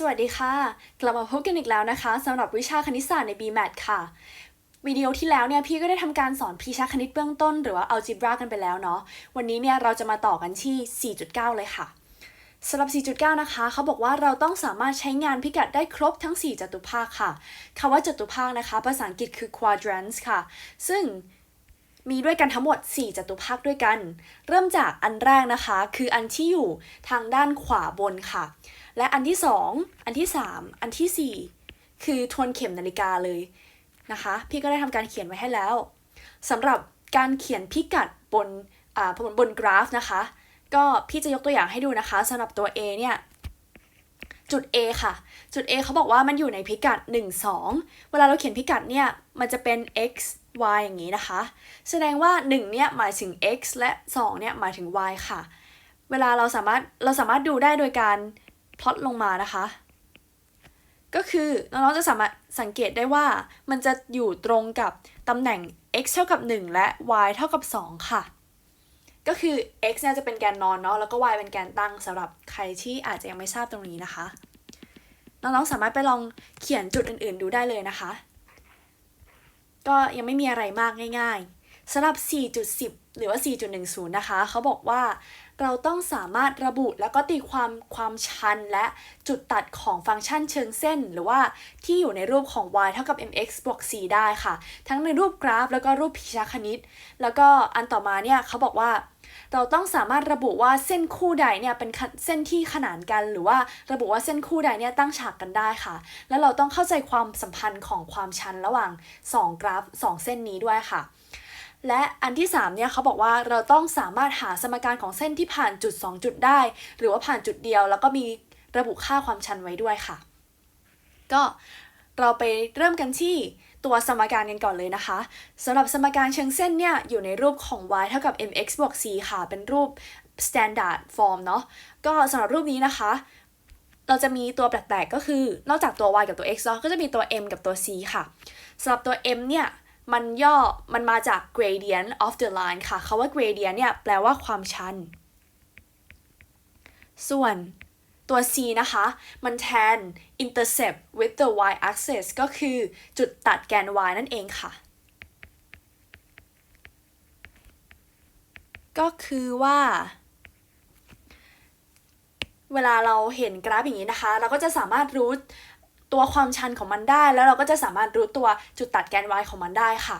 สวัสดีค่ะ กลับมาพบกันอีกแล้วนะคะสำหรับวิชาคณิตศาสตร์ใน BMAT ค่ะ วิดีโอที่แล้วเนี่ยพี่ก็ได้ทำการสอนพิชาคณิตเบื้องต้นหรือว่า algebra กันไปแล้วเนาะ วันนี้เนี่ยเราจะมาต่อกันที่ 4.9 เลยค่ะสำหรับ 4.9 นะคะ เขาบอกว่าเราต้องสามารถใช้งานพิกัดได้ครบทั้ง 4 จัตุภาคค่ะคำว่าจัตุภาคนะคะ ภาษาอังกฤษคือ quadrants ค่ะ ซึ่งมีด้วยกันทั้งหมด 4 จัตุภาคด้วยกัน เริ่มจากอันแรกนะคะ คืออันที่อยู่ทางด้านขวาบนค่ะ และอันที่ 2 อันที่ 3 อันที่ 4 คือทวนเข็มนาฬิกาเลยนะคะ พี่ก็ได้ทำการเขียนไว้ให้แล้วสำหรับการเขียนพิกัดบนอ่าบนกราฟนะคะ ก็พี่จะยกตัวอย่างให้ดูนะคะสำหรับตัว A เนี่ยจุด A ค่ะ จุด A เขาบอกว่ามันอยู่ในพิกัด 1 2 เวลาเราเขียนพิกัดเนี่ย มันจะเป็น x y อย่างนี้นะคะ แสดงว่า 1 เนี่ยหมายถึง x และ 2 เนี่ยหมายถึง y ค่ะ เวลาเราสามารถเราสามารถดูได้โดยการ พลอตลงมานะคะ ก็คือน้องๆจะสามารถสังเกตได้ว่ามันจะอยู่ตรงกับตำแหน่ง x เท่ากับ 1 และ y เท่ากับ 2 ค่ะ ก็คือ x เนี่ยจะเป็นแกนนอนเนาะแล้วก็ y เป็นแกนตั้งสำหรับใครที่อาจจะยังไม่ทราบตรงนี้นะคะ น้องๆสามารถไปลองเขียนจุดอื่นๆดูได้เลยนะคะ ก็ยังไม่มีอะไรมากง่าย ๆสำหรับ 4.10 หรือว่า 4.10 นะคะ เขาบอกว่าเราต้องสามารถระบุแล้วก็ตีความความชันและจุดตัดของฟังก์ชันเชิงเส้น หรือว่าที่อยู่ในรูปของ y เท่ากับ mx บวก c ได้ค่ะ ทั้งในรูปกราฟ แล้วก็รูปพิชาคณิต แล้วก็อันต่อมาเนี่ยเขาบอกว่า เราต้องสามารถระบุว่าเส้นคู่ใดเนี่ยเป็นเส้นที่ขนานกัน หรือว่าระบุว่าเส้นคู่ใดเนี่ยตั้งฉากกันได้ค่ะ แล้วเราต้องเข้าใจความสัมพันธ์ของความชันระหว่าง 2 กราฟ 2 เส้นนี้ด้วยค่ะ และอันที่3เนี่ยเขาบอกว่าเราต้องสามารถหาสมการของเส้นที่ผ่านจุด 2 จุดได้ หรือว่าผ่านจุดเดียว แล้วก็มีระบุค่าความชันไว้ด้วยค่ะ ก็เราไปเริ่มกันที่ตัวสมการกันก่อนเลยนะคะสำหรับสมการเชิงเส้นเนี่ยอยู่ในรูปของ y เท่ากับ mx บวก c ค่ะ เป็นรูป standard form เนาะก็สำหรับรูปนี้นะคะ เราจะมีตัวแปลกๆก็คือนอกจากตัว y กับตัว x เนาะก็จะมีตัว m กับตัว c ค่ะสำหรับตัว m เนี่ย มันย่อมันมาจาก gradient of the line ค่ะคาว่า gradient เนี่ย แปลว่าความชัน ส่วนตัว c นะคะ มันแทน intercept with the y axis ก็คือจุดตัดแกน y นั่นเองค่ะ ก็คือว่า เวลาเราเห็นกราฟอย่างนี้นะคะ เราก็จะสามารถรู้ ตัวความชันของมันได้ แล้วเราก็จะสามารถรู้ตัวจุดตัดแกน y ของมันได้ค่ะ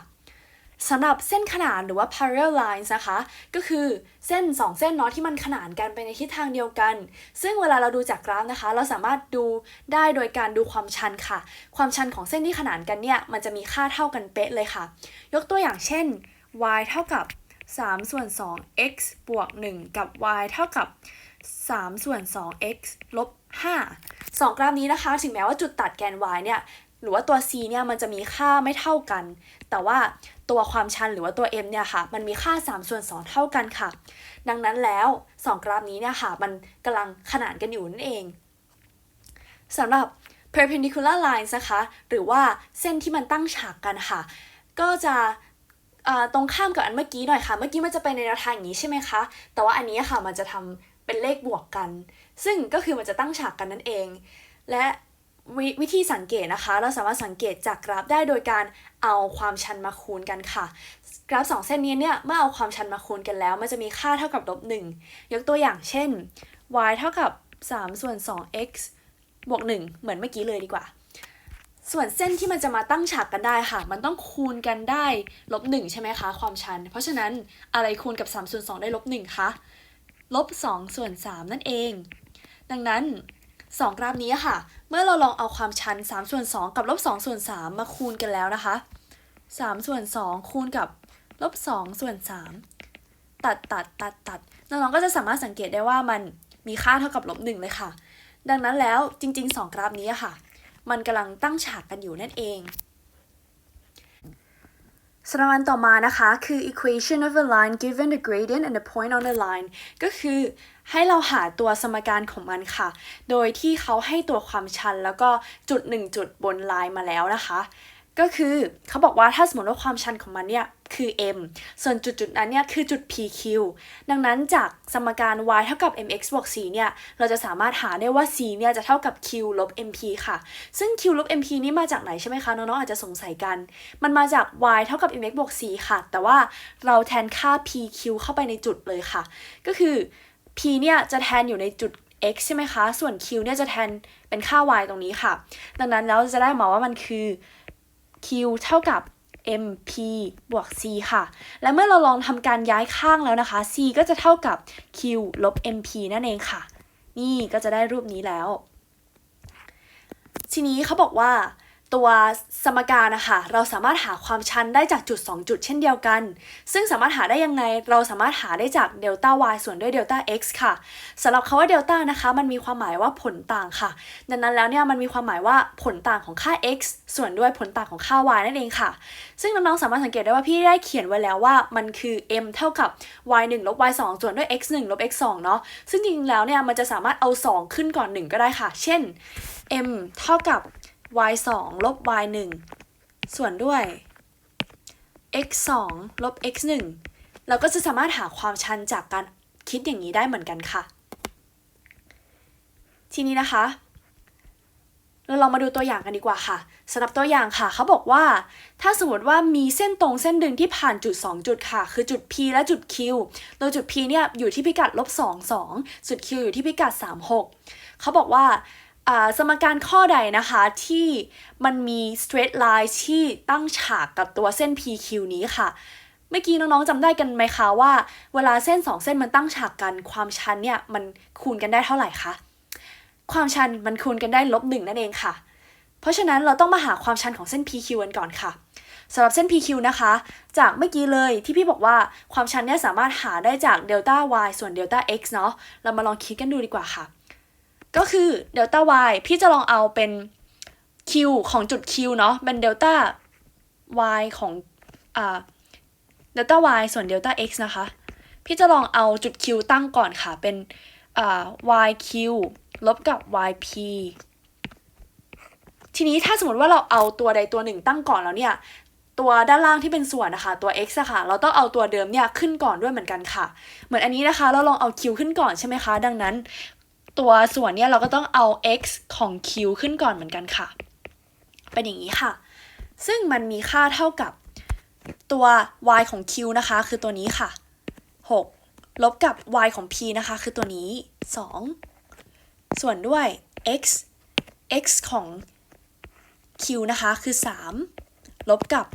สำหรับเส้นขนานหรือว่า parallel lines นะคะ ก็คือเส้น 2 เส้นเนาะที่มันขนานกันไปในทิศทางเดียวกัน ซึ่งเวลาเราดูจากกราฟนะคะ เราสามารถดูได้โดยการดูความชันค่ะ ความชันของเส้นที่ขนานกันเนี่ยมันจะมีค่าเท่ากันเป๊ะเลยค่ะ ยกตัวอย่างเช่น y เท่ากับ3ส่วน2 x บวก 1 กับ y เท่ากับ 3 ส่วน 2 x ลบ 5 2 กราฟนี้นะคะ ถึงแม้ว่าจุดตัดแกน y เนี่ยหรือว่าตัว c เนี่ยมันจะมีค่าไม่เท่ากัน แต่ว่าตัวความชันหรือว่าตัว m เนี่ยค่ะ มันมีค่า 3 ส่วน 2 เท่ากันค่ะ ดังนั้นแล้ว 2 กราฟนี้เนี่ยค่ะ มันกำลังขนานกันอยู่นั่นเองสำหรับ perpendicular lines นะคะ หรือว่าเส้นที่มันตั้งฉากกันค่ะ ก็จะตรงข้ามกับอันเมื่อกี้หน่อยค่ะ เมื่อกี้มันจะไปในแนวทางอย่างนี้ใช่ไหมคะ แต่ว่าอันนี้ค่ะมันจะทำ เป็นเลขบวกกัน ซึ่งก็คือมันจะตั้งฉากกันนั่นเอง และววิธีสังเกตนะคะ เราสามารถสังเกตจากกราฟได้โดยการเอาความชันมาคูณกันค่ะ กราฟ 2 เส้นนี้เนี่ยเมื่อเอาความชันมาคูณกันแล้ว มันจะมีค่าเท่ากับลบ1ยกตัวอย่างเช่น y เท่ากับ 3 ส่วน 2x บวก 1 เหมือนเมื่อกี้เลยดีกว่า ส่วนเส้นที่มันจะมาตั้งฉากกันได้ค่ะ มันต้องคูณกันได้ลบ1ใช่ไหมคะ ความชัน เพราะฉะนั้นอะไรคูณกับ3ส่วน2ได้ลบ1คะ ลบ2ส่วน3นั่นเอง ดังนั้น 2 กราฟนี้ค่ะ เมื่อเราลองเอาความชัน3ส่วน2กับลบ2ส่วน3มาคูณกันแล้วนะคะ3ส่วน2คูณกับลบ2ส่วน3ตัดตัดตัดตัดน้องๆก็จะสามารถสังเกตได้ว่ามันมีค่าเท่ากับลบ1เลยค่ะ ดังนั้นแล้วจริง ๆ 2 กราฟนี้ค่ะ มันกำลังตั้งฉากกันอยู่นั่นเอง สมการต่อมานะคะคือ equation of a line given the gradient and the point on the line ก็คือให้เราหาตัวสมการของมันค่ะ โดยที่เขาให้ตัวความชันแล้วก็จุดหนึ่งจุดบนลายมาแล้วนะคะ ก็คือเขาบอกว่าถ้าสมมติว่าความชันของมันเนี่ยคือ m ส่วนจุดจุดนั้นเนี่ยคือจุด pq ดังนั้นจากสมการ y เท่ากับ mx บวก c เนี่ยเราจะสามารถหาได้ว่า c เนี่ยจะเท่ากับ q ลบ mp ค่ะ ซึ่ง q ลบ mp นี่มาจากไหนใช่ไหมคะน้องๆอาจจะสงสัยกัน มันมาจาก y เท่ากับ mx บวก c ค่ะ แต่ว่าเราแทนค่า pq เข้าไปในจุดเลยค่ะ ก็คือ p เนี่ยจะแทนอยู่ในจุด x ใช่ไหมคะ ส่วน q เนี่ยจะแทนเป็นค่า y ตรงนี้ค่ะ ดังนั้นแล้วจะได้มาว่ามันคือ q เท่ากับ mp บวก c ค่ะ และเมื่อเราลองทำการย้ายข้างแล้วนะคะ c ก็จะเท่ากับ q ลบ mp นั่นเองค่ะ นี่ก็จะได้รูปนี้แล้ว ทีนี้เขาบอกว่า ตัวสมการนะคะเราสามารถหาความชันได้จากจุด 2 จุดเช่นเดียวกัน ซึ่งสามารถหาได้ยังไง เราสามารถหาได้จากเดลต้า y ส่วนด้วยเดลต้า x ค่ะสำหรับคาว่าเดลต้านะคะมันมีความหมายว่าผลต่างค่ะ ดังนั้นแล้วเนี่ยมันมีความหมายว่าผลต่างของค่า x ส่วนด้วยผลต่างของค่า y นั่นเองค่ะ ซึ่งน้องๆสามารถสังเกตได้ว่าพี่ได้เขียนไว้แล้วว่ามันคือ m เท่ากับ y 1ลบ y 2ส่วนด้วย x 1ลบ x 2เนาะซึ่งจริงๆแล้วเนี่ยมันจะสามารถเอา 2 ขึ้นก่อน 1 ก็ได้ค่ะ เช่น m เท่ากับ y 2ลบ y 1ส่วนด้วย x 2ลบ x 1เราก็จะสามารถหาความชันจากการคิดอย่างนี้ได้เหมือนกันค่ะ ทีนี้นะคะ เราลองมาดูตัวอย่างกันดีกว่าค่ะสำหรับตัวอย่างค่ะ เขาบอกว่า ถ้าสมมติว่ามีเส้นตรงเส้นหนึ่งที่ผ่านจุด 2 จุดค่ะ คือจุด P และจุด Q โดยจุด P เนี่ยอยู่ที่พิกัดลบ2 2จุด Q อยู่ที่พิกัด 3 6เขาบอกว่าอ่า สมการข้อใดนะคะที่มันมี straight line ที่ตั้งฉากกับตัวเส้น PQ นี้ค่ะ เมื่อกี้น้องๆจำได้กันไหมคะว่า เวลาเส้น 2 เส้นมันตั้งฉากกัน ความชันเนี่ยมันคูณกันได้เท่าไหร่คะ ความชันมันคูณกันได้ลบหนึ่งนั่นเองค่ะ เพราะฉะนั้นเราต้องมาหาความชันของเส้น PQ กันก่อนค่ะสำหรับเส้น PQ นะคะ จากเมื่อกี้เลยที่พี่บอกว่าความชันเนี่ยสามารถหาได้จากเดลต้า y ส่วนเดลต้า x เนาะ เรามาลองคิดกันดูดีกว่าค่ะ ก็คือเดลต้า y พี่จะลองเอาเป็น q ของจุด q เนาะเป็นเดลต้า y ของอ่าเดลต้า y ส่วนเดลต้า x นะคะ พี่จะลองเอาจุด q ตั้งก่อนค่ะ เป็นอ่า yq ลบกับ yp ทีนี้ถ้าสมมติว่าเราเอาตัวใดตัวหนึ่งตั้งก่อนแล้วเนี่ย ตัวด้านล่างที่เป็นส่วนนะคะ ตัว x อะค่ะ เราต้องเอาตัวเดิมเนี่ยขึ้นก่อนด้วยเหมือนกันค่ะ เหมือนอันนี้นะคะ เราลองเอา q ขึ้นก่อนใช่ไหมคะ ดังนั้น ตัวส่วนเนี่ยเราก็ต้องเอา x ของ q ขึ้นก่อนเหมือนกันค่ะ เป็นอย่างนี้ค่ะ ซึ่งมันมีค่าเท่ากับตัว y ของ q นะคะ คือตัวนี้ค่ะ 6 ลบกับ y ของ p นะคะ คือตัวนี้ 2 ส่วนด้วย x x ของ q นะคะ คือ 3 ลบกับ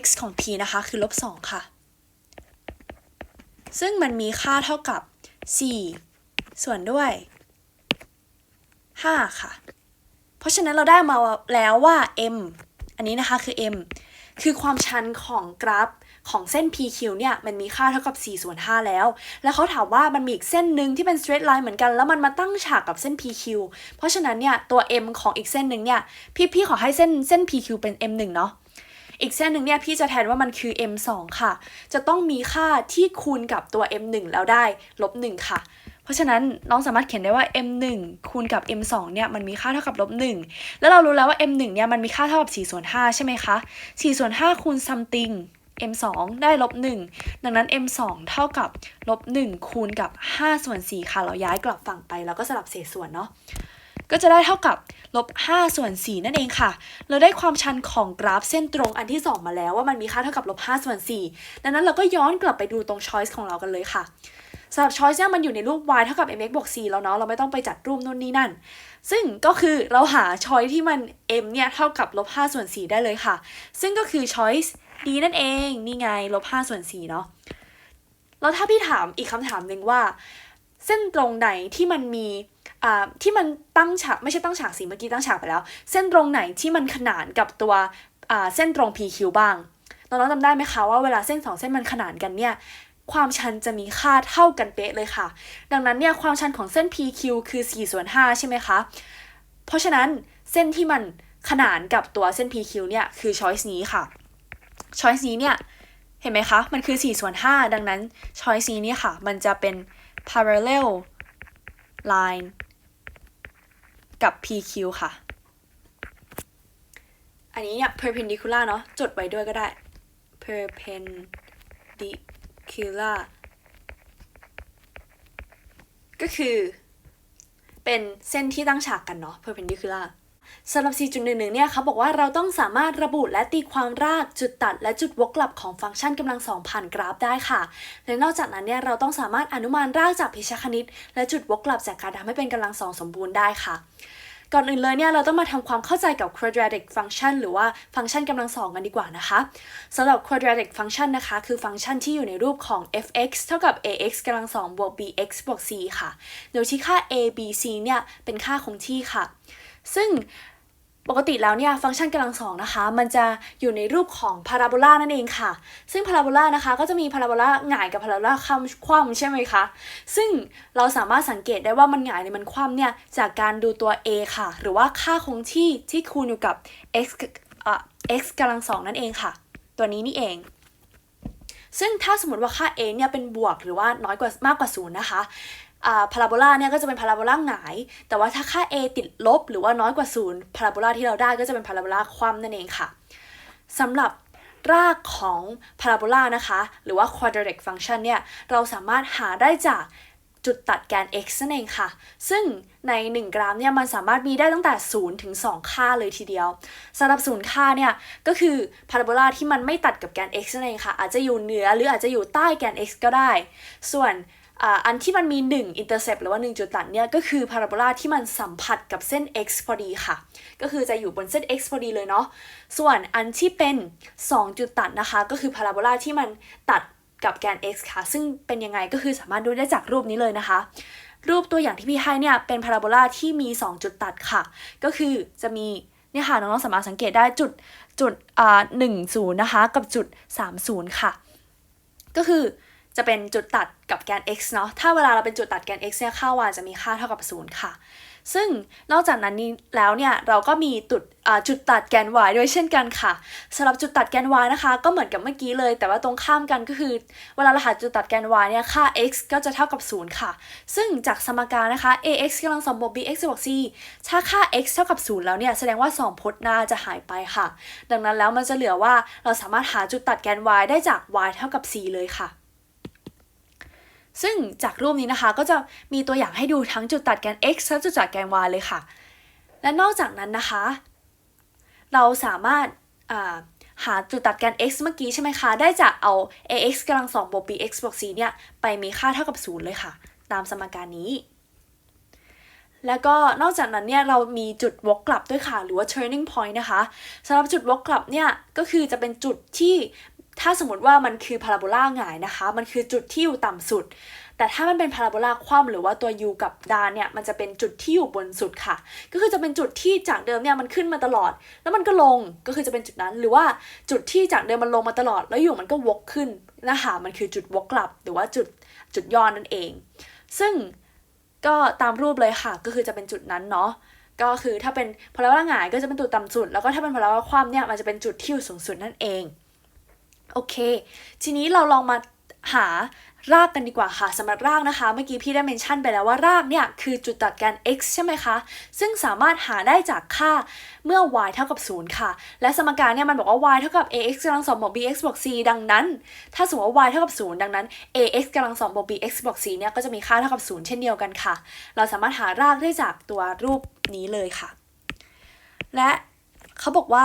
x ของ p นะคะ คือลบ 2 ค่ะ ซึ่งมันมีค่าเท่ากับ 4 ส่วนด้วย 5 ค่ะ เพราะฉะนั้นเราได้มาแล้วว่า m อันนี้นะคะคือ m คือความชันของกราฟของเส้น PQ เนี่ยมันมีค่าเท่ากับ4ส่วน5แล้ว แล้วเขาถามว่ามันมีอีกเส้นหนึ่งที่เป็น straight line เหมือนกัน แล้วมันมาตั้งฉากกับเส้น PQ เพราะฉะนั้นเนี่ยตัว m ของอีกเส้นหนึ่งเนี่ยพี่พี่ขอให้เส้นเส้น PQ เป็น m 1เนาะ อีกเส้นหนึ่งเนี่ยพี่จะแทนว่ามันคือ m 2ค่ะ จะต้องมีค่าที่คูณกับตัว m 1แล้วได้ลบ1ค่ะ เพราะฉะนั้นน้องสามารถเขียนได้ว่า m 1 คูณกับ m 2 เนี่ยมันมีค่าเท่ากับลบ1แล้วเรารู้แล้วว่า m 1 เนี่ยมันมีค่าเท่ากับ4ส่วน5ใช่ไหมคะ4ส่วน5คูณ something m 2 ได้ลบ1ดังนั้น m 2 เท่ากับลบ1คูณกับ5ส่วน4ค่ะ เราย้ายกลับฝั่งไปแล้วก็สลับเศษส่วนเนาะก็จะได้เท่ากับลบ5ส่วน4นั่นเองค่ะ เราได้ความชันของกราฟเส้นตรงอันที่ 2 มาแล้วว่ามันมีค่าเท่ากับลบ5ส่วน4ดังนั้นเราก็ย้อนกลับไปดูตรง choice ของเรากันเลยค่ะ สำหรับ choice เนี่ยมันอยู่ในรูป y เท่ากับ mx บวก c แล้วเนาะ เราไม่ต้องไปจัดรูปนู่นนี่นั่น ซึ่งก็คือเราหา choice ที่มัน m เนี่ยเท่ากับลบ5ส่วน4ได้เลยค่ะ ซึ่งก็คือ choice d นั่นเอง นี่ไงลบ5ส่วน4เนาะ แล้วถ้าพี่ถามอีกคำถามหนึ่งว่า เส้นตรงไหนที่มันมีอ่าที่มันตั้งฉากไม่ใช่ตั้งฉากสิเมื่อกี้ตั้งฉากไปแล้ว เส้นตรงไหนที่มันขนานกับตัวอ่าเส้นตรง PQ บ้างน้องๆจำได้ไหมคะว่าเวลาเส้นสองเส้นมันขนานกันเนี่ย ความชันจะมีค่าเท่ากันเป๊ะเลยค่ะ ดังนั้นเนี่ยความชันของเส้น PQ คือ4ส่วน5ใช่ไหมคะ เพราะฉะนั้นเส้นที่มันขนานกับตัวเส้น PQ เนี่ยคือ choice นี้ค่ะ choice นี้เนี่ยเห็นไหมคะ มันคือ4ส่วน5ดังนั้น choice นี้เนี่ยค่ะ มันจะเป็น parallel line กับ PQ ค่ะ อันนี้เนี่ย perpendicular เนาะจดไว้ด้วยก็ได้ perpendicular ก็คือเป็นเส้นที่ตั้งฉากกันเนาะ perpendicular สำหรับ 4.11 เนี่ยเขาบอกว่าเราต้องสามารถระบุและตีความรากจุดตัด และจุดวกกลับของฟังก์ชันกำลังสองผ่านกราฟได้ค่ะ และนอกจากนั้นเนี่ยเราต้องสามารถอนุมานรากจากพิชคณิต และจุดวกกลับจากการทำให้เป็นกำลังสองสมบูรณ์ได้ค่ะ ก่อนอื่นเลยเนี่ยเราต้องมาทำความเข้าใจกับ quadratic function หรือว่าฟังก์ชันกำลังสองกันดีกว่านะคะสำหรับ quadratic function นะคะ คือฟังก์ชันที่อยู่ในรูปของ f(x) เท่ากับ ax กำลังสองบวก bx บวก c ค่ะ โดยที่ค่า a b c เนี่ยเป็นค่าคงที่ค่ะ ซึ่ง ปกติแล้วเนี่ยฟังก์ชันกำลังสองนะคะ มันจะอยู่ในรูปของพาราโบลานั่นเองค่ะ ซึ่งพาราโบลานะคะ ก็จะมีพาราโบลาหงายกับพาราโบลาคว่ำควใช่ไหมคะ ซึ่งเราสามารถสังเกตได้ว่ามันหงายหรือมันคว่ำเนี่ยจากการดูตัว a ค่ะ หรือว่าค่าคงที่ที่คูณอยู่กับ x เอ่อ x กำลังสองนั่นเองค่ะ ตัวนี้นี่เอง ซึ่งถ้าสมมติว่าค่า a เนี่ยเป็นบวกหรือว่าน้อยกว่ามากกว่าศูนย์นะคะ พาราโบลาเนี่ยก็จะเป็นพาราโบลาหงาย แต่ว่าถ้าค่า a ติดลบ หรือว่าน้อยกว่าศูนย์พาราโบลาที่เราได้ก็จะเป็นพาราโบลาคว่ำนั่นเองค่ะสำหรับรากของพาราโบลานะคะ หรือว่า quadratic function เนี่ย เราสามารถหาได้จากจุดตัดแกน x นั่นเองค่ะ ซึ่งใน 1 กราฟเนี่ยมันสามารถมีได้ตั้งแต่ 0 ถึง 2 ค่าเลยทีเดียวสำหรับ 0 ค่าเนี่ยก็คือพาราโบลาที่มันไม่ตัดกับแกน x นั่นเองค่ะ อาจจะอยู่เหนือหรืออาจจะอยู่ใต้แกน x ก็ได้ ส่วน อันที่มันมี 1 intercept หรือว่า 1 จุดตัดเนี่ยก็คือพาราโบลาที่มันสัมผัสกับเส้น x พอดีค่ะ ก็คือจะอยู่บนเส้น x พอดีเลยเนาะส่วนอันที่เป็น 2 จุดตัดนะคะ ก็คือพาราโบลาที่มันตัดกับแกน x ค่ะ ซึ่งเป็นยังไงก็คือสามารถดูได้จากรูปนี้เลยนะคะ รูปตัวอย่างที่พี่ให้เนี่ยเป็นพาราโบลาที่มี 2 จุดตัดค่ะ ก็คือจะมีเนี่ยค่ะน้องๆสามารถสังเกตได้จุดจุดอ่าหนึ่งศูนย์นะคะกับจุดสามศูนย์ค่ะ ก็คือ จะเป็นจุดตัดกับแกน x เนาะ ถ้าเวลาเราเป็นจุดตัดแกน x เนี่ย ค่า y จะมีค่าเท่ากับ 0 ค่ะ ซึ่งนอกจากนั้นนี้แล้วเนี่ย เราก็มีจุดจุดตัดแกน y ด้วยเช่นกันค่ะสำหรับจุดตัดแกน y นะคะ ก็เหมือนกับเมื่อกี้เลย แต่ว่าตรงข้ามกันก็คือ เวลาเราหาจุดตัดแกน y เนี่ย ค่า x ก็จะเท่ากับ 0 ค่ะ ซึ่งจากสมการนะคะ ax กำลังสองบวก bx บวก c ถ้าค่า x เท่ากับ 0 แล้วเนี่ย แสดงว่า 2 พจน์หน้าจะหายไปค่ะ ดังนั้นแล้วมันจะเหลือว่าเราสามารถหาจุดตัดแกน y ได้จาก y เท่ากับ c เลยค่ะ ซึ่งจากรูปนี้นะคะก็จะมีตัวอย่างให้ดูทั้งจุดตัดแกน x และจุดตัดแกน y เลยค่ะ และนอกจากนั้นนะคะ เราสามารถาหาจุดตัดแกน x เมื่อกี้ใช่ไหมคะ ได้จากเอา ax กำลังสองบวก bx บวก c เนี่ย ไปมีค่าเท่ากับ 0 เลยค่ะ ตามสมการนี้ แล้วก็นอกจากนั้นเนี่ย เรามีจุดวกกลับด้วยค่ะ หรือว่า turning point นะคะสำหรับจุดวกกลับเนี่ย ก็คือจะเป็นจุดที่ ถ้าสมมติว่ามันคือพาราโบลาหงายนะคะ มันคือจุดที่อยู่ต่ำสุด แต่ถ้ามันเป็นพาราโบลาคว่ำหรือว่าตัว u กับดานเนี่ย มันจะเป็นจุดที่อยู่บนสุดค่ะ ก็คือจะเป็นจุดที่จากเดิมเนี่ยมันขึ้นมาตลอด แล้วมันก็ลง ก็คือจะเป็นจุดนั้น หรือว่าจุดที่จากเดิมมันลงมาตลอด แล้วอยู่มันก็วกขึ้นนะคะมันคือจุดวกกลับ หรือว่าจุดจุดย้อนนั่นเอง ซึ่งก็ตามรูปเลยค่ะ ก็คือจะเป็นจุดนั้นเนาะก็คือถ้าเป็นพาราโบลาหงายก็จะเป็นจุดต่ำสุด แล้วก็ถ้าเป็นพาราโบลาคว่ำเนี่ยมันจะเป็นจุดที่อยู่สูงสุดนั่นเอง โอเค ทีนี้เราลองมาหารากกันดีกว่าค่ะสำหรับรากนะคะ เมื่อกี้พี่ได้เมนชั่นไปแล้วว่ารากเนี่ยคือจุดตัดกัน x ใช่ไหมคะ ซึ่งสามารถหาได้จากค่าเมื่อ y เท่ากับ 0 ค่ะ และสมการเนี่ยมันบอกว่า y เท่ากับ ax กำลังสองบวก bx บวก c ดังนั้น ถ้าสมมติว่า y เท่ากับ 0 ดังนั้น ax กำลังสองบวก bx บวก c เนี่ยก็จะมีค่าเท่ากับ 0 เช่นเดียวกันค่ะ เราสามารถหารากได้จากตัวรูปนี้เลยค่ะ และเขาบอกว่า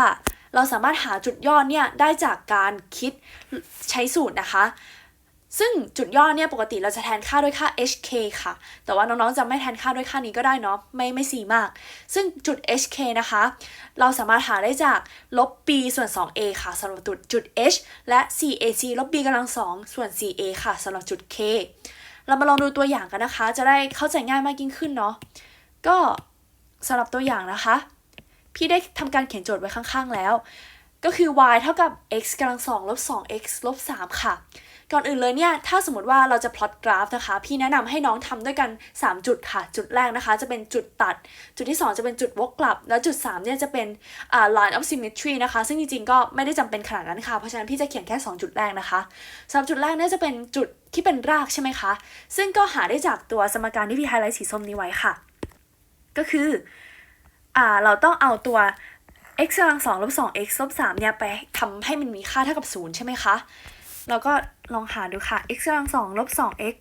เราสามารถหาจุดยอดเนี่ยได้จากการคิดใช้สูตรนะคะ ซึ่งจุดยอดเนี่ยปกติเราจะแทนค่าด้วยค่า hk ค่ะ แต่ว่าน้องๆจะไม่แทนค่าด้วยค่านี้ก็ได้เนาะไม่ไม่สีมาก ซึ่งจุด hk นะคะ เราสามารถหาได้จากลบ b ส่วน 2a ค่ะสำหรับจุดจุด h และ 4ac ลบ b กำลัง2ส่วน 4a ค่ะสำหรับจุด k เรามาลองดูตัวอย่างกันนะคะ จะได้เข้าใจง่ายมากยิ่งขึ้นเนาะก็สำหรับตัวอย่างนะคะ พี่ได้ทำการเขียนโจทย์ไว้ข้างๆแล้ว ก็คือ y เท่ากับ x กำลังสองลบ 2x ลบ3ค่ะ ก่อนอื่นเลยเนี่ย ถ้าสมมติว่าเราจะพลอตกราฟนะคะ พี่แนะนำให้น้องทำด้วยกัน 3 จุดค่ะ จุดแรกนะคะ จะเป็นจุดตัด จุดที่ 2 จะเป็นจุดวกกลับ แล้วจุด 3 เนี่ยจะเป็นอ่า line of symmetry นะคะ ซึ่งจริงๆ ก็ไม่ได้จำเป็นขนาดนั้นค่ะ เพราะฉะนั้นพี่จะเขียนแค่ 2 จุดแรกนะคะสำหรับจุดแรกเนี่ยจะเป็นจุดที่เป็นรากใช่ไหมคะ ซึ่งก็หาได้จากตัวสมการที่พี่ไฮไลท์สีส้มนี้ไว้ค่ะ ก็คือ อ่าเราต้องเอาตัว x กำลังสองลบสอง x ลบสามเนี่ยไปทำให้มันมีค่าเท่ากับศูนย์ใช่ไหมคะเราก็ลองหาดูค่ะ x กำลังสองลบสอง x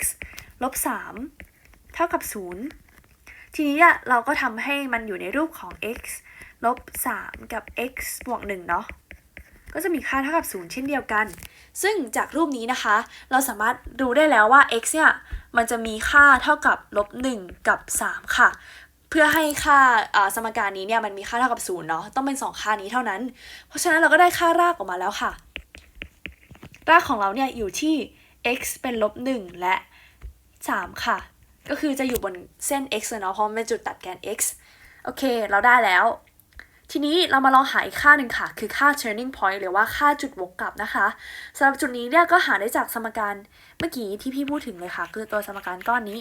ลบสามเท่ากับศูนย์ทีนี้อะเราก็ทำให้มันอยู่ในรูปของ x ลบสามกับ x บวกหนึ่งเนาะก็จะมีค่าเท่ากับ0เช่นเดียวกัน ซึ่งจากรูปนี้นะคะ เราสามารถดูได้แล้วว่า x เนี่ยมันจะมีค่าเท่ากับลบ1กับ 3 ค่ะ เพื่อให้ค่าสมการนี้เนี่ยมันมีค่าเท่ากับ0เนาะต้องเป็น 2 ค่านี้เท่านั้น เพราะฉะนั้นเราก็ได้ค่ารากออกมาแล้วค่ะ รากของเราเนี่ยอยู่ที่ x เป็นลบ1และ 3 ค่ะ ก็คือจะอยู่บนเส้น x เลยเนาะเพราะมันเป็นจุดตัดแกน x โอเค เราได้แล้ว ทีนี้เรามาลองหาอีกค่าหนึ่งค่ะ คือค่า turning point หรือว่าค่าจุดวกกลับนะคะสำหรับจุดนี้เนี่ยก็หาได้จากสมการเมื่อกี้ที่พี่พูดถึงเลยค่ะ คือตัวสมการก้อนนี้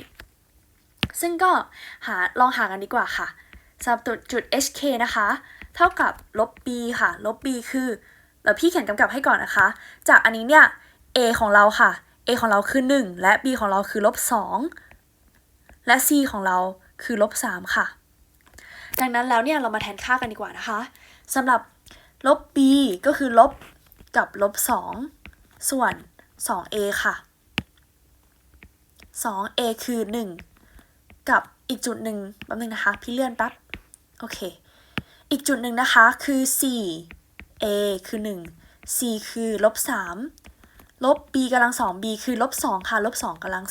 ซึ่งก็หาลองหากันดีกว่าค่ะสำหรับตัวจุด hk นะคะ เท่ากับลบ b ค่ะ ลบ b คือเดี๋ยวพี่เขียนกำกับให้ก่อนนะคะ จากอันนี้เนี่ย a ของเราค่ะ a ของเราคือ 1 และ b ของเราคือลบ2และ c ของเราคือลบ3ค่ะ ดังนั้นแล้วเนี่ยเรามาแทนค่ากันดีกว่านะคะสำหรับลบ b ก็คือลบกับลบ2ส่วน 2a ค่ะ 2a คือ 1 กับอีกจุดหนึ่งแป๊บนึงนะคะ พี่เลื่อนแป๊บ โอเค อีกจุดหนึ่งนะคะคือ 4a คือ 1 c คือลบ3ลบ b กำลัง2 b คือลบ2ค่ะลบ2กำลัง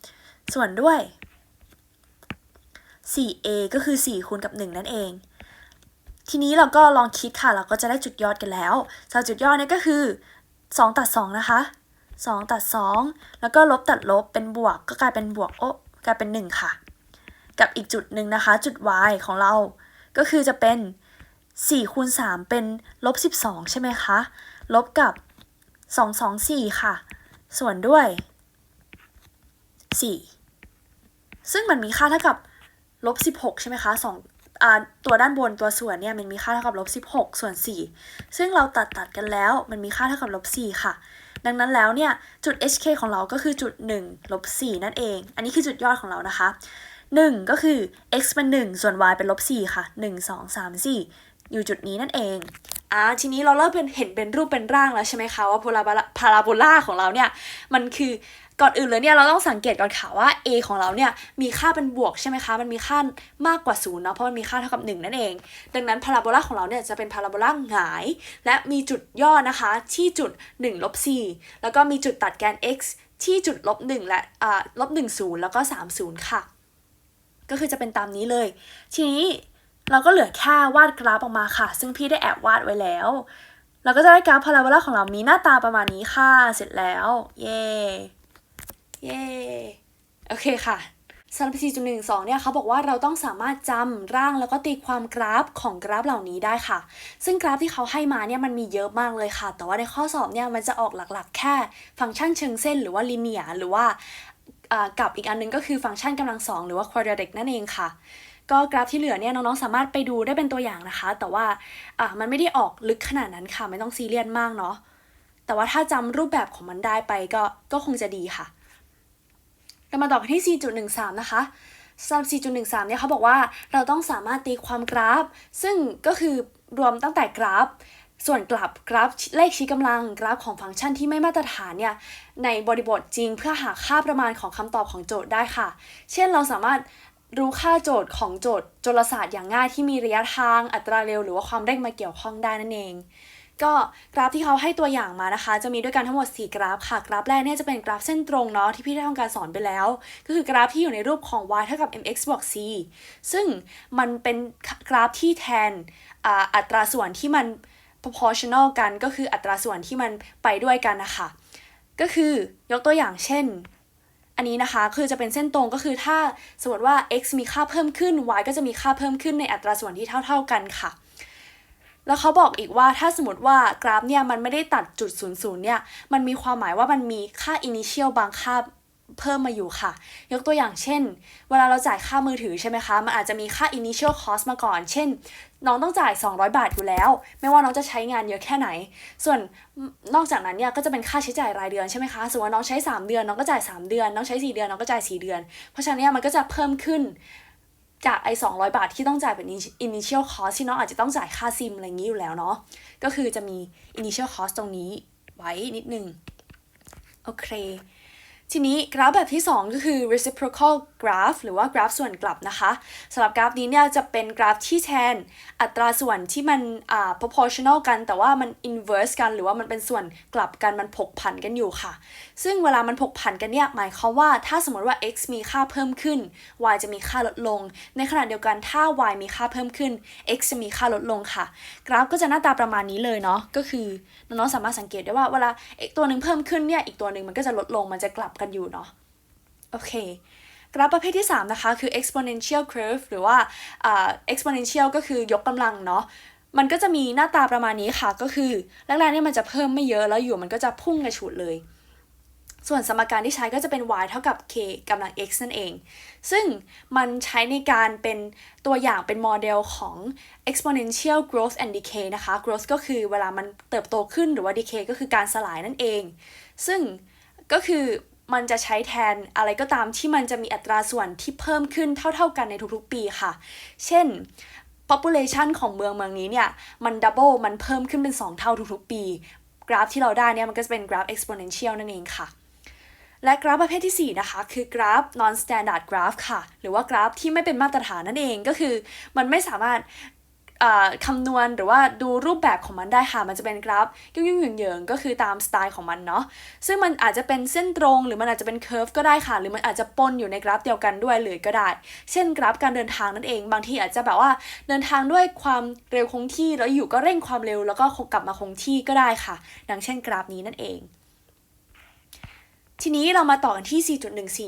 2ส่วนด้วย 4a ก็คือ 4 คูณกับ 1 นั่นเอง ทีนี้เราก็ลองคิดค่ะ เราก็จะได้จุดยอดกันแล้วสำหรับจุดยอดเนี่ยก็คือ 2 ตัด 2 นะคะ 2 ตัด 2 แล้วก็ลบตัดลบเป็นบวกก็กลายเป็นบวกโอ้กลายเป็น 1 ค่ะ กับอีกจุดหนึ่งนะคะ จุด y ของเรา ก็คือจะเป็น4คูณ3เป็นลบ12 ใช่ไหมคะ ลบกับ 2 2 4 ค่ะ ส่วนด้วย 4 ซึ่งมันมีค่าเท่ากับลบ16 ใช่ไหมคะสองตัวด้านบนตัวส่วนเนี่ยมันมีค่าเท่ากับลบ16 ส่วน 4 ซึ่งเราตัดตัดกันแล้วมันมีค่าเท่ากับลบ4ค่ะ ดังนั้นแล้วเนี่ยจุด hk ของเราก็คือจุด1ลบ4นั่นเอง อันนี้คือจุดยอดของเรานะคะ 1 ก็คือ x เป็น 1 ส่วน y เป็นลบ4ค่ะ 1 2 3 4 อยู่จุดนี้นั่นเองอ่าทีนี้เราเริ่มเป็นเห็นเป็นรูปเป็นร่างแล้วใช่ไหมคะว่าพาราโบลาพาราโบลาของเราเนี่ยมันคือก่อนอื่นเลยเนี่ยเราต้องสังเกตก่อนค่ะว่า a ของเราเนี่ยมีค่าเป็นบวกใช่ไหมคะมันมีค่ามากกว่า0เนาะเพราะมันมีค่าเท่ากับ 1 นั่นเอง ดังนั้นพาราโบลาของเราเนี่ยจะเป็นพาราโบลาหงาย และมีจุดย่อนะคะที่จุด1ลบ4แล้วก็มีจุดตัดแกน x ที่จุดลบ1และอ่าลบ1 0 แล้วก็ 3 0 ค่ะ ก็คือจะเป็นตามนี้เลย ทีนี้เราก็เหลือแค่วาดกราฟออกมาค่ะ ซึ่งพี่ได้แอบวาดไว้แล้ว เราก็จะได้กราฟพาราโบลาของเรามีหน้าตาประมาณนี้ค่ะ เสร็จแล้ว เย้เย้โอเคค่ะสำหรับ4.12 เนี่ยเขาบอกว่าเราต้องสามารถจำร่างแล้วก็ตีความกราฟของกราฟเหล่านี้ได้ค่ะ ซึ่งกราฟที่เขาให้มาเนี่ยมันมีเยอะมากเลยค่ะ แต่ว่าในข้อสอบเนี่ยมันจะออกหลักๆ แค่ ฟังก์ชันเชิงเส้นหรือว่าลิเนียหรือว่า กับอีกอันนึงก็คือฟังก์ชันกำลังสองหรือว่า quadratic นั่นเองค่ะ ก็กราฟที่เหลือเนี่ยน้องๆสามารถไปดูได้เป็นตัวอย่างนะคะ แต่ว่ามันไม่ได้ออกลึกขนาดนั้นค่ะ ไม่ต้องซีเรียสมากเนาะแต่ว่าถ้าจำรูปแบบของมันได้ไปก็ก็คงจะดีค่ะเรามาต่อกันที่ 4.13 นะคะสำหรับ 4.13 เนี่ยเขาบอกว่าเราต้องสามารถตีความกราฟ ซึ่งก็คือรวมตั้งแต่กราฟ ส่วนกลับกราฟเลขชี้กำลังกราฟของฟังก์ชันที่ไม่มาตรฐานเนี่ยในบริบทจริงเพื่อหาค่าประมาณของคำตอบของโจทย์ได้ค่ะ เช่นเราสามารถรู้ค่าโจทย์ของโจทย์จรศาสตร์อย่างง่ายที่มีระยะทางอัตราเร็ว หรือว่าความเร่งมาเกี่ยวข้องได้นั่นเอง ก็กราฟที่เขาให้ตัวอย่างมานะคะ จะมีด้วยกันทั้งหมด 4 กราฟค่ะ กราฟแรกเนี่ยจะเป็นกราฟเส้นตรงเนาะที่พี่ได้ทำการสอนไปแล้ว ก็คือกราฟที่อยู่ในรูปของ y เท่ากับ mx บวก c ซึ่งมันเป็นกราฟที่แทนออัตราส่วนที่มัน proportional กันก็คืออัตราส่วนที่มันไปด้วยกันนะคะ ก็คือยกตัวอย่างเช่น อันนี้นะคะคือจะเป็นเส้นตรงก็คือถ้าสมมติว่า x มีค่าเพิ่มขึ้น y ก็จะมีค่าเพิ่มขึ้นในอัตราส่วนที่เท่า ๆกันค่ะ แล้วเขาบอกอีกว่าถ้าสมมติว่ากราฟเนี่ยมันไม่ได้ตัดจุด00เนี่ยมันมีความหมายว่ามันมีค่า initial บางค่า เพิ่มมาอยู่ค่ะ ยกตัวอย่างเช่น เวลาเราจ่ายค่ามือถือใช่ไหมคะ มันอาจจะมีค่า initial cost มาก่อน เช่น น้องต้องจ่าย 200 บาทอยู่แล้ว ไม่ว่าน้องจะใช้งานเยอะแค่ไหน ส่วนนอกจากนั้นเนี่ยก็จะเป็นค่าใช้จ่ายรายเดือนใช่ไหมคะสมมติว่าน้องใช้ 3 เดือน น้องก็จ่าย 3 เดือน น้องใช้ 4 เดือน น้องก็จ่าย 4 เดือน เพราะฉะนั้นเนี่ยมันก็จะเพิ่มขึ้นจากไอ้200 บาทที่ต้องจ่ายเป็น initial cost ที่น้องอาจจะต้องจ่ายค่าซิมอะไรอย่างนี้อยู่แล้วเนาะ ก็คือจะมี initial cost ตรงนี้ไว้นิดนึง โอเค ทีนี้กราฟแบบที่ 2 ก็คือ reciprocal graph หรือว่ากราฟส่วนกลับนะคะสำหรับกราฟนี้เนี่ยจะเป็นกราฟที่แทน อัตราส่วนที่มันอ่า proportional กัน แต่ว่ามัน inverse กัน หรือว่ามันเป็นส่วนกลับกันมันผกผันกันอยู่ค่ะ ซึ่งเวลามันผกผันกันเนี่ยหมายความว่าถ้าสมมติว่า x มีค่าเพิ่มขึ้น y จะมีค่าลดลง ในขณะเดียวกันถ้า y มีค่าเพิ่มขึ้น x จะมีค่าลดลงค่ะ กราฟก็จะหน้าตาประมาณนี้เลยเนาะก็คือน้องๆสามารถสังเกตได้ว่าเวลาตัวหนึ่งเพิ่มขึ้นเนี่ยอีกตัวหนึ่งมันก็จะลดลงมันจะกลับกันอยู่เนาะโอเค กราฟประเภทที่ 3 นะคะ คือ exponential curve หรือว่า exponential ก็คือยกกำลังเนาะมันก็จะมีหน้าตาประมาณนี้ค่ะ ก็คือแรกๆเนี่ยมันจะเพิ่มไม่เยอะแล้วอยู่มันก็จะพุ่งกระฉูดเลย ส่วนสมการที่ใช้ก็จะเป็น y เท่ากับ k กำลัง x นั่นเอง ซึ่งมันใช้ในการเป็นตัวอย่างเป็นโมเดลของ exponential growth and decay นะคะ growth ก็คือเวลามันเติบโตขึ้นหรือว่า decay ก็คือการสลายนั่นเอง ซึ่งก็คือ มันจะใช้แทนอะไรก็ตามที่มันจะมีอัตราส่วนที่เพิ่มขึ้นเท่า ๆกันในทุกๆปีค่ะ เช่น population ของเมืองเมืองนี้เนี่ย มัน double มันเพิ่มขึ้นเป็น 2 เท่าทุกๆปี กราฟที่เราได้เนี่ย มันก็จะเป็นกราฟ exponential นั่นเองค่ะ และกราฟประเภทที่ 4 นะคะ คือกราฟ non standard graph ค่ะ หรือว่ากราฟที่ไม่เป็นมาตรฐานนั่นเองก็คือ มันไม่สามารถ คำนวณหรือว่าดูรูปแบบของมันได้ค่ะ มันจะเป็นกราฟยุ่งๆเหยิงๆก็คือตามสไตล์ของมันเนาะซึ่งมันอาจจะเป็นเส้นตรง หรือมันอาจจะเป็นเคอร์ฟก็ได้ค่ะ หรือมันอาจจะปนอยู่ในกราฟเดียวกันด้วยเลยก็ได้ เช่นกราฟการเดินทางนั่นเอง บางทีอาจจะแบบว่าเดินทางด้วยความเร็วคงที่แล้วอยู่ก็เร่งความเร็ว แล้วก็กลับมาคงที่ก็ได้ค่ะ ดังเช่นกราฟนี้นั่นเอง ทีนี้เรามาต่อกันที่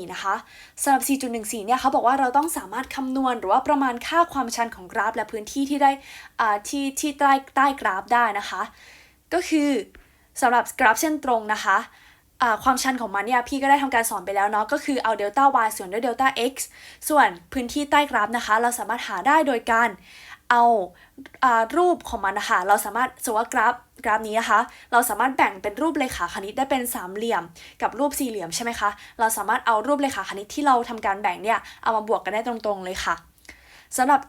4.14 นะคะสำหรับ 4.14 เนี่ยเขาบอกว่าเราต้องสามารถคำนวณหรือว่าประมาณค่าความชันของกราฟ และพื้นที่ที่ได้อ่าที่ที่ใต้ใต้กราฟได้นะคะ ก็คือสำหรับกราฟเส้นตรงนะคะอ่าความชันของมันเนี่ยพี่ก็ได้ทำการสอนไปแล้วเนาะก็คือเอาเดลต้า y ส่วนด้วยเดลต้า x ส่วนพื้นที่ใต้กราฟนะคะ เราสามารถหาได้โดยการ เอาอารูปของมันนะคะ เราสามารถสมมติว่ากราฟกราฟนี้นะคะ เราสามารถแบ่งเป็นรูปเลขาคณิตได้เป็นสามเหลี่ยม กับรูปสี่เหลี่ยมใช่ไหมคะ เราสามารถเอารูปเลขาคณิตที่เราทำการแบ่งเนี่ย เอามาบวกกันได้ตรงๆเลยค่ะสำหรับ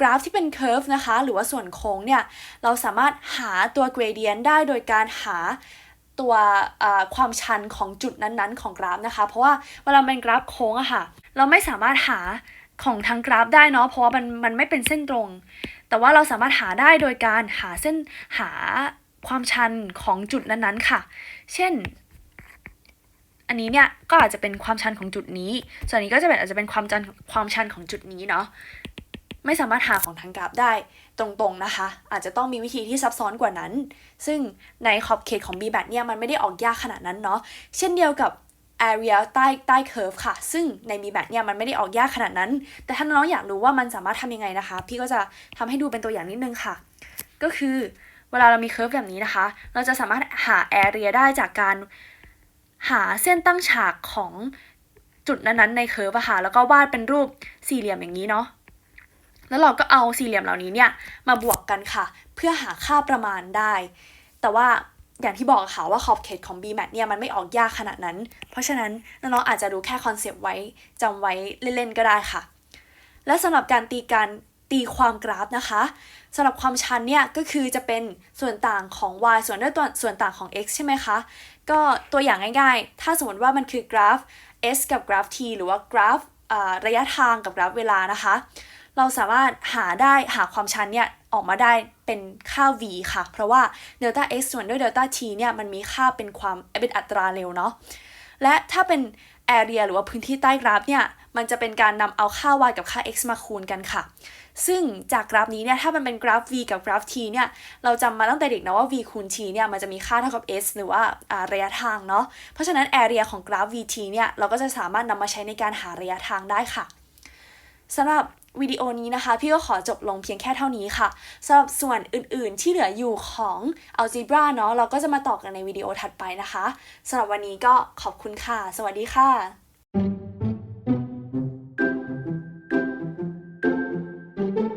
กราฟที่เป็นเคอร์ฟนะคะ หรือว่าส่วนโค้งเนี่ย เราสามารถหาตัว gradient ได้โดยการหาตัวความชันของจุดนั้นๆ ของกราฟนะคะ เพราะว่าเวลาเป็นกราฟโค้งอะค่ะ เราไม่สามารถหา ของทางกราฟได้เนาะเพราะว่ามันมันไม่เป็นเส้นตรง แต่ว่าเราสามารถหาได้โดยการหาเส้นหาความชันของจุดนั้นๆค่ะ เช่น อันนี้เนี่ยก็อาจจะเป็นความชันของจุดนี้ ส่วนนี้ก็จะเป็นอาจจะเป็นความชันความชันของจุดนี้เนาะไม่สามารถหาของทางกราฟได้ตรงๆนะคะ อาจจะต้องมีวิธีที่ซับซ้อนกว่านั้น ซึ่งในขอบเขตของ b b a t เนี่ยมันไม่ได้ออกยากขนาดนั้นเนาะเช่นเดียวกับ area ใต้ใต้ curve ค่ะ ซึ่งใน b b a t เนี่ยมันไม่ได้ออกยากขนาดนั้น แต่ถ้าน้องอยากรู้ว่ามันสามารถทำยังไงนะคะ พี่ก็จะทำให้ดูเป็นตัวอย่างนิดนึงค่ะ ก็คือเวลาเรามี curve แบบนี้นะคะ เราจะสามารถหา area ได้จากการหาเส้นตั้งฉากของจุดนั้นๆใน curve อะค่ะ แล้วก็วาดเป็นรูปสี่เหลี่ยมอย่างนี้เนาะ แล้วเราก็เอาสี่เหลี่ยมเหล่านี้เนี่ยมาบวกกันค่ะ เพื่อหาค่าประมาณได้ แต่ว่า อย่างที่บอกค่ะว่าขอบเขตของ BMAT เนี่ยมันไม่ออกยากขนาดนั้น เพราะฉะนั้นน้องๆอาจจะรู้แค่คอนเซปต์ไว้จำไว้เล่นๆก็ได้ค่ะ และสำหรับการตีการตีความกราฟนะคะสำหรับความชันเนี่ยก็คือจะเป็นส่วนต่างของ y ส่วนด้วยตัวส่วนต่างของ x ใช่ไหมคะ ก็ตัวอย่างง่ายๆ ถ้าสมมติว่ามันคือกราฟ s กับกราฟ t หรือว่ากราฟระยะทางกับกราฟเวลานะคะ เราสามารถหาได้หาความชันเนี่ยออกมาได้เป็นค่า v ค่ะ เพราะว่า delta x ส่วนด้วย delta t เนี่ยมันมีค่าเป็นความเป็นอัตราเร็วเนาะ และถ้าเป็น area หรือว่าพื้นที่ใต้กราฟเนี่ยมันจะเป็นการนำเอาค่า y กับค่า x มาคูณกันค่ะ ซึ่งจากกราฟนี้เนี่ยถ้ามันเป็นกราฟ v กับกราฟ t เนี่ยเราจำมาตั้งแต่เด็กนะว่า v คูณ t เนี่ยมันจะมีค่าเท่ากับ s หรือว่าระยะทางเนาะ เพราะฉะนั้น area ของกราฟ vt เนี่ยเราก็จะสามารถนำมาใช้ในการหาระยะทางได้ค่ะสำหรับ วิดีโอนี้นะคะ พี่ก็ขอจบลงเพียงแค่เท่านี้ค่ะสำหรับส่วนอื่นๆที่เหลืออยู่ของ Algebra เนาะเราก็จะมาต่อกันในวิดีโอถัดไปนะคะสำหรับวันนี้ก็ขอบคุณค่ะ สวัสดีค่ะ